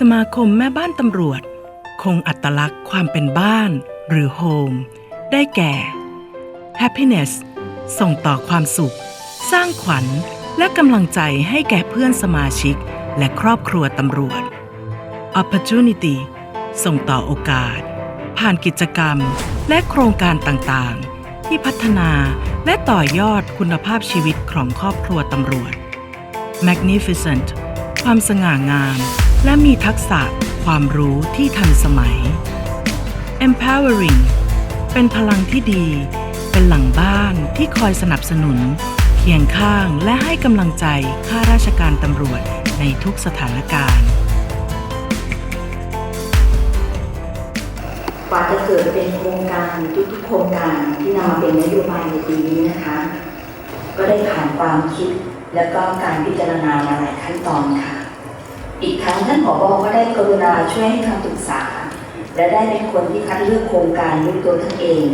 สมาคมแม่บ้านตำรวจ คงอัตลักษณ์ความเป็นบ้านหรือโฮมได้แก่ happiness ส่งต่อความสุข สร้างขวัญและกำลังใจให้แก่เพื่อนสมาชิกและครอบครัวตำรวจ opportunity ส่งต่อโอกาส ผ่านกิจกรรมและโครงการต่างๆ ที่พัฒนาและต่อยอดคุณภาพชีวิตของครอบครัวตำรวจ magnificent ความสง่างาม และมีทักษะความรู้ที่ทันสมัย empowering เป็นพลังที่ดี เป็นหลังบ้านที่คอยสนับสนุน เคียงข้างและให้กำลังใจข้าราชการตำรวจในทุกสถานการณ์ กว่าจะเกิดเป็นโครงการทุกๆโครงการที่นำมาเป็นนโยบายในปีนี้นะคะ ก็ได้ผ่านความคิดและก็การพิจารณามาหลายขั้นตอนค่ะ อีกทั้งท่านผอก็ได้กรุณาช่วยให้คำปรึกษา และได้เป็นคนที่คัดเลือกโครงการด้วยตัวท่านเอง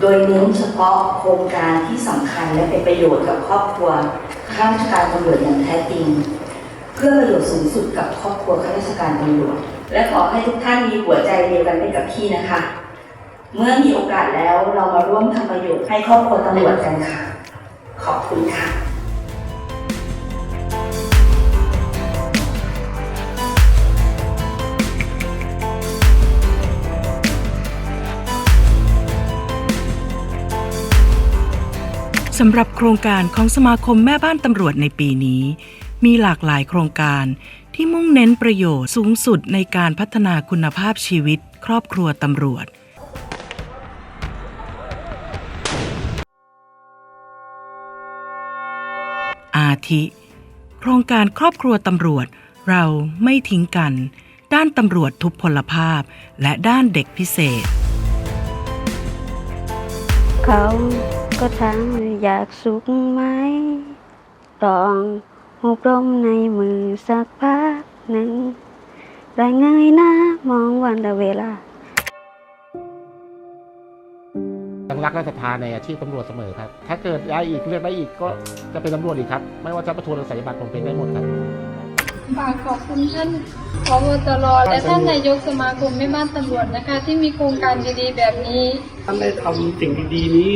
โดยเน้นเฉพาะโครงการที่สำคัญและเป็นประโยชน์กับครอบครัวข้าราชการตำรวจอย่างแท้จริง เพื่อประโยชน์สูงสุดกับครอบครัวข้าราชการตำรวจ และขอให้ทุกท่านมีหัวใจเดียวกันไปกับพี่นะคะ เมื่อมีโอกาสแล้วเรามาร่วมทำประโยชน์ให้ครอบครัวตำรวจกันค่ะ ขอบคุณค่ะำหรับโครงการของสมาคมแม่บ้านตำรวจในปีนี้ มีหลากหลายโครงการที่มุ่งเน้นประโยชน์สูงสุดในการพัฒนาคุณภาพชีวิต ครอบครัวตำรวจ อาทิ โครงการครอบครัวตำรวจ เราไม่ทิ้งกัน ด้านตำรวจทุพพลภาพ และด้านเด็กพิเศษ เขา ก็ถามว่าอยากสุขไหมลองหุบลมในมือสักพักหนึ่งได้เงยหน้ามองวันละเวลายังรักและศรัทธาในอาชีพตำรวจเสมอครับ ถ้าเกิดได้อีกเลือกได้อีกก็จะเป็นตำรวจอีกครับ ไม่ว่าจะประทวนหรือศัลยบัตรผมเป็นได้หมดครับ ฝากขอบคุณท่านพบตรและท่านนายกสมาคมแม่บ้านตำรวจนะคะ ที่มีโครงการดีๆแบบนี้ท่านได้ทำสิ่งดีๆนี้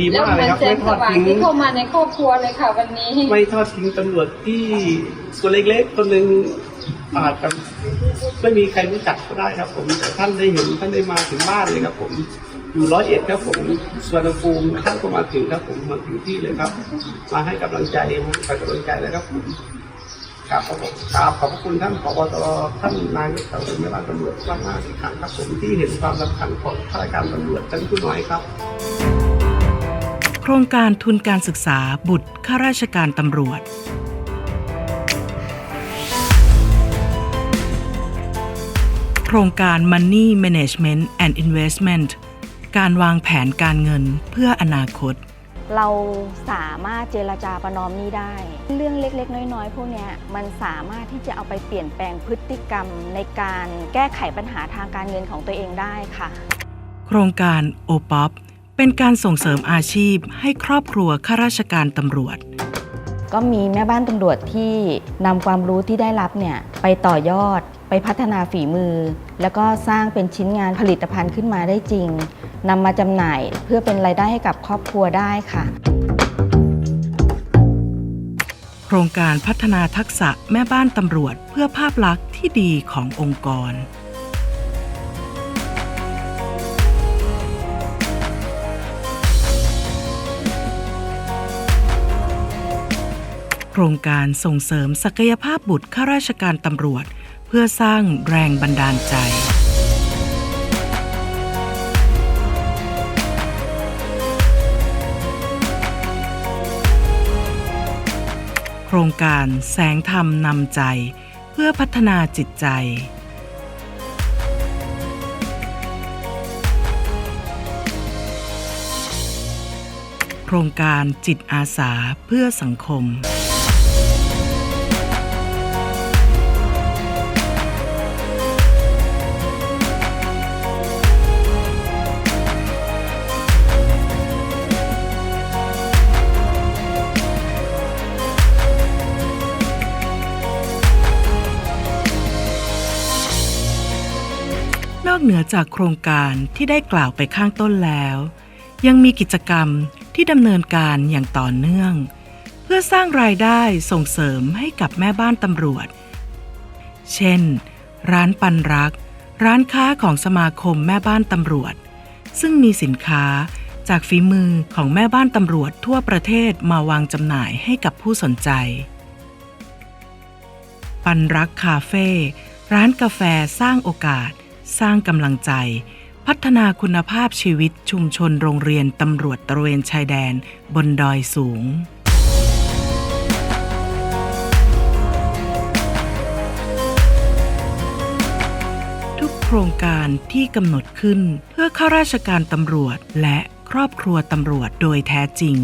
ดีแล้ๆวมากเหเลมืยอนครับแสไม่งทสอดว่างทิ้งที่เข้ามาในครอบครัวเลยค่ะวันนี้ ไม่ทอดทิ้งตำรวจที่ตัวเล็กๆคนหนึ่งอาจจะไม่มีใครรู้จักก็ได้ครับ ผมแต่ท่านได้เห็นท่านได้มาถึงบ้านเลยครับผมอยู่ร้อยเอ็ดครับผมสวนภูมิท่านก็มาถึงครับผมมาถึงที่เลยครับ มาให้กำลังใจมาให้กำลังใจเลยครับผม ครับขอบคุณครับขอบคุณท่านผบตรท่านนายกตำรวจไม่ว่าตำรวจมากมากๆอีกครั้งครับผมที่เห็นความสำคัญของข้าราชการตำรวจชั้นผู้น้อยครับ โครงการทุนการศึกษาบุตรข้าราชการตำรวจ โครงการ Money Management and Investment การวางแผนการเงินเพื่ออนาคต เราสามารถเจรจาประนอมหนี้ได้ เรื่องเล็กๆ น้อยๆ พวกเนี้ยมันสามารถที่จะเอาไปเปลี่ยนแปลงพฤติกรรมในการแก้ไขปัญหาทางการเงินของตัวเองได้ค่ะ โครงการ o p o p เป็นการส่งเสริมอาชีพให้ครอบครัวข้าราชการตำรวจ ก็มีแม่บ้านตำรวจที่นำความรู้ที่ได้รับเนี่ยไปต่อยอด ไปพัฒนาฝีมือ แล้วก็สร้างเป็นชิ้นงานผลิตภัณฑ์ขึ้นมาได้จริงนำมาจำหน่ายเพื่อเป็นรายได้ให้กับครอบครัวได้ค่ะ โครงการพัฒนาทักษะแม่บ้านตำรวจเพื่อภาพลักษณ์ที่ดีขององค์กรโครงการส่งเสริมศักยภาพบุตรข้าราชการตำรวจ เพื่อสร้างแรงบันดาลใจ โครงการแสงธรรมนำใจ เพื่อพัฒนาจิตใจโครงการจิตอาสาเพื่อสังคม อกเหนือจากโครงการที่ได้กล่าวไปข้างต้นแล้ว ยังมีกิจกรรมที่ดำเนินการอย่างต่อเนื่อง เพื่อสร้างรายได้ส่งเสริมให้กับแม่บ้านตำรวจ เช่น ร้านปันรัก ร้านค้าของสมาคมแม่บ้านตำรวจ ซึ่งมีสินค้าจากฝีมือของแม่บ้านตำรวจทั่วประเทศมาวางจำหน่ายให้กับผู้สนใจ ปันรักคาเฟ่ร้านกาแฟสร้างโอกาส สร้างกำลังใจ พัฒนาคุณภาพชีวิตชุมชนโรงเรียนตำรวจตระเวนชายแดนบนดอยสูงทุกโครงการที่กำหนดขึ้นเพื่อข้าราชการตำรวจและครอบครัวตำรวจโดยแท้จริง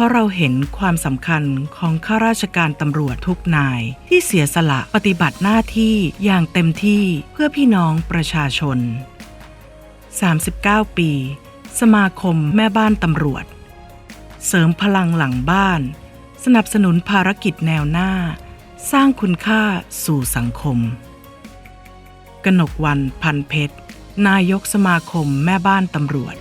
ราะเราเห็นความสำคัญของข้าราชการตำรวจทุกนาย ที่เสียสละปฏิบัติหน้าที่อย่างเต็มที่เพื่อพี่น้องประชาชน 39 ปี สมาคมแม่บ้านตำรวจ เสริมพลังหลังบ้าน สนับสนุนภารกิจแนวหน้า สร้างคุณค่าสู่สังคม กนกวันพันเพชร นายกสมาคมแม่บ้านตำรวจ